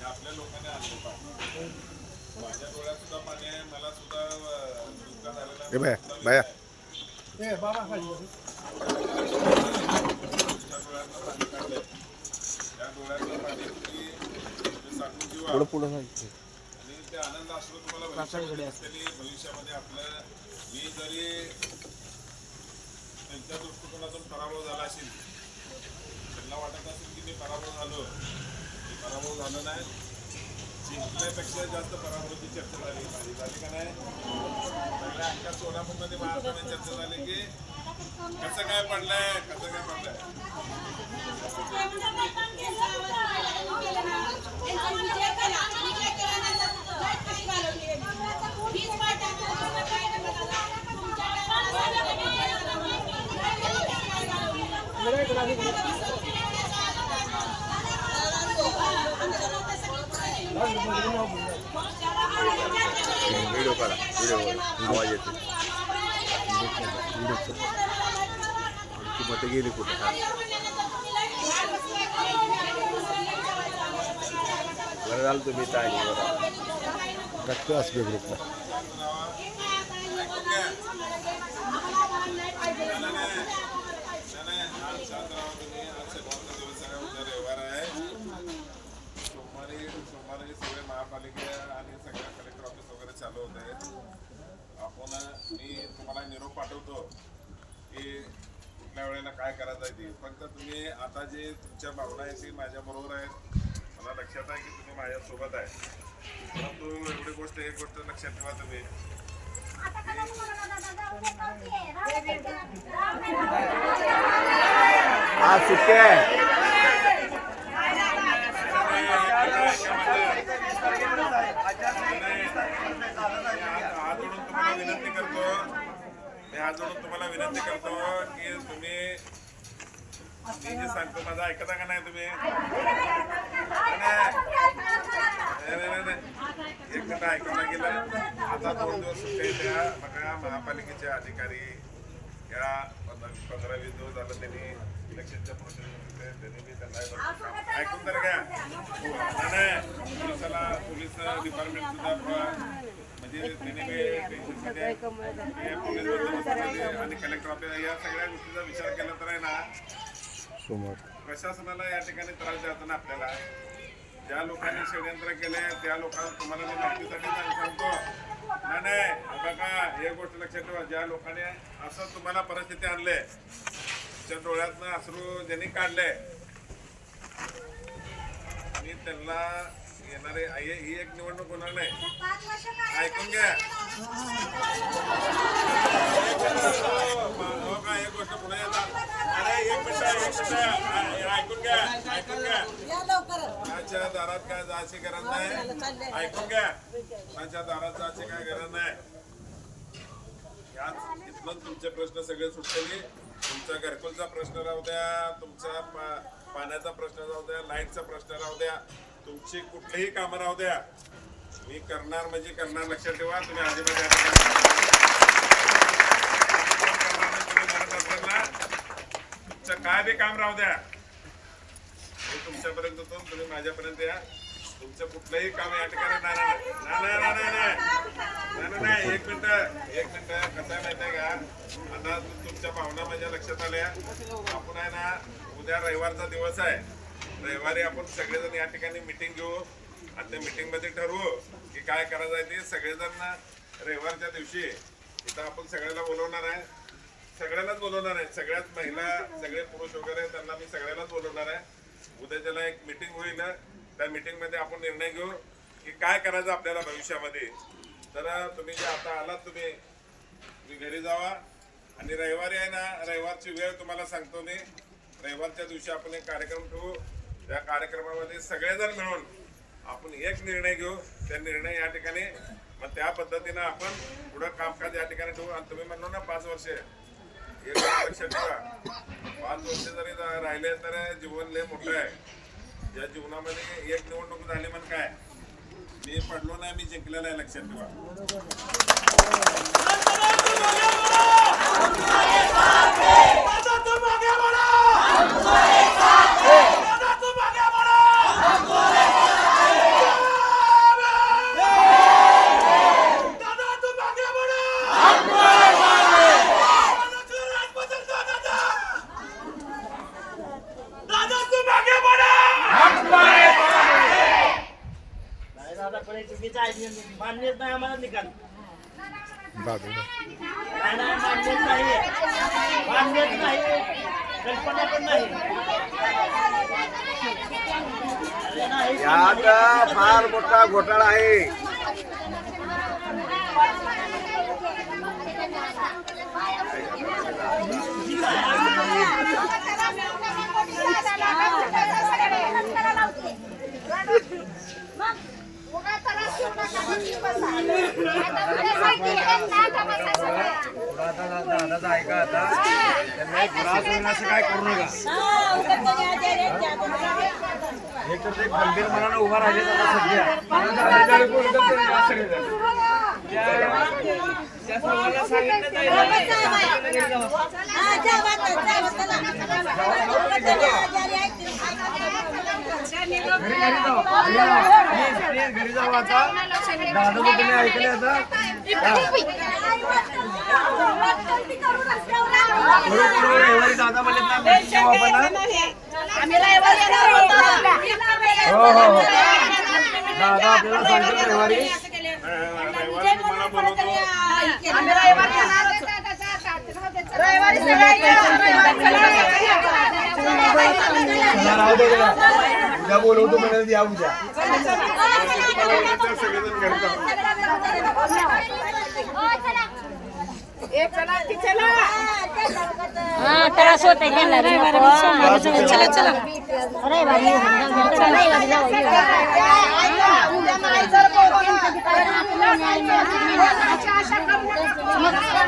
आपल्या लोकांना आणलं पाहिजे माझ्या डोळ्यात सुद्धा पाणी आहे मला सुद्धा दुःख झालेला भया ए बाबा पुढे पुढे आणि ते आनंद असलो तुम्हाला भविष्यामध्ये आपलं मी जरी त्यांच्या दृष्टिकोनातून पराभव झाला असेल. त्यांना वाटत असेल की ते पराभव झालो. ते पराभव झालं नाही. जिंकण्यापेक्षा जास्त पराभवाची चर्चा झाली. माझी झाली का नाही? पहिल्या अंकात सोलापूरमध्ये महाराष्ट्राने चर्चा झाली की कसं काय पडलंय? कसं काय पडलंय? व्हिडिओ काढा व्हिडिओ आवाज येते ती गेली कुठे बरं झालं तुम्ही इथं बरं रक्त असले ग्रुपला मी तुम्हाला निरोप पाठवतो की कुठल्या वेळेला काय करायचं आहे ते फक्त तुम्ही आता जे तुमच्या भावना आहे ती माझ्या बरोबर आहेत मला लक्षात आहे की तुम्ही माझ्यासोबत आहे परंतु एवढी गोष्ट एक गोष्ट लक्षात ठेवा तुम्ही हा सुट्टे आहे हात जोडून तुम्हाला विनंती करतो मी हात जोडून तुम्हाला विनंती करतो की तुम्ही मी जे सांगतो माझं ऐकता का नाही तुम्ही? एकदा ऐकायला गेलं. आता दोन दिवस सुट्टी द्या बघा महापालिकेचे अधिकारी या पंधरा पंधरा वीस दिवस झालं त्यांनी इलेक्शनच्या प्रोसेस त्यांनी मी त्यांना ऐकून तर घ्या. नाही, नाही. पोलिसाला पोलीस डिपार्टमेंट सुद्धा आणि कलेक्टर या सगळ्या गोष्टीचा विचार केला तर आहे ना प्रशासनाला या ठिकाणी त्रास द्यायचा ना आपल्याला. ज्या लोकांनी षडयंत्र केले त्या लोकांना तुम्हाला मी माहितीसाठी सांग- सांगतो. नाही नाही बघा एक गोष्ट लक्षात ठेवा. ज्या लोकांनी असं तुम्हाला परिस्थिती आणले त्या डोळ्यातनं अश्रू ज्यांनी काढले आणि त्यांना येणारे ही ही एक निवडणूक होणार नाही. ऐकून घ्या. हो का एक गोष्ट पुढे येतात अरे एक मिनिट एक मिनिट. ऐकून घ्या ऐकून घ्या. माझ्या दारात काय जायची गरज नाही. ऐकून घ्या. माझ्या दारात जायची काय गरज नाही. याच तुमचे प्रश्न सगळे सुटलेले तुमचा घरकुलचा प्रश्न राहू द्या तुमचा पाण्याचा प्रश्न राहू द्या लाईटचा प्रश्न राहू द्या. तुमची कुठलीही काम राहू द्या. मी करणार म्हणजे करणार लक्षात ठेवा. तुम्ही तुमचं काय बी काम राहू द्या. मी तुमच्यापर्यंत होतो तुम्ही माझ्यापर्यंत या. तुमचं कुठलंही काम या ठिकाणी नाही नाही. एक मिनिट एक मिनिट. कसं आहे माहिती आहे का? आता तुमच्या भावना माझ्या लक्षात आल्या. आपण आहे ना उद्या रविवारचा दिवस आहे. रविवारी आपण सगळेजण या ठिकाणी मिटिंग घेऊ. आणि त्या मिटिंगमध्ये ठरवू की काय करायचं आहे ते सगळेजण ना रविवारच्या दिवशी इथं आपण सगळ्याला बोलवणार आहे. सगळ्यांनाच बोलवणार आहे. सगळ्याच महिला सगळे पुरुष वगैरे त्यांना मी सगळ्यांनाच बोलवणार आहे. उद्या ज्याला एक मिटिंग होईल त्या मिटिंगमध्ये आपण निर्णय घेऊ की काय करायचं आपल्याला भविष्यामध्ये. तर तुम्ही जे आता आलात तुम्ही तुम्ही घरी जावा. आणि रविवारी आहे ना रविवारची वेळ तुम्हाला सांगतो मी. रविवारच्या दिवशी आपण एक कार्यक्रम ठेवू. त्या कार्यक्रमामध्ये सगळेजण मिळून आपण एक निर्णय घेऊ. त्या निर्णय या ठिकाणी मग त्या पद्धतीनं आपण पुढं कामकाज या ठिकाणी ठेवू. आणि तुम्ही म्हणलो ना पाच वर्षे. एक लक्षात ठेवा. पाच वर्ष जरी राहिले तर जीवन लय मोठं आहे. या जीवनामध्ये एक निवडणूक झाली म्हण काय? मी पडलो नाही मी जिंकलेलं आहे लक्षात ठेवा. मान्यच नाही आम्हाला निकाल. दादा नाही नाही मान्यच नाही मान्यच नाही कल्पना पण नाही. अरे नाही यात फार मोठा घोटाळा आहे. दादाचा ऐका आता त्यांना गुरास होईल असं काय करू नका एक तर ते खंबीर मनानं उभा राहिले आता सध्या घरी जाऊ आता दादाचं तुम्ही ऐकले आता बरोबर बरोबर रविवारी दादा म्हणले ना मिरची वापरणार हो हो हो दादा आपल्याला सांगतो रविवारी बोलवतो. उद्या बोलवतो म्हणाल या उद्या सगळेजण घरी जाऊ हा त्रास होत आहे त्यांना रविवारी चला चला रविवारी रविवारी त्यांनी केले म्हणून आपण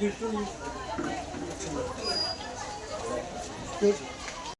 आणून द्या ते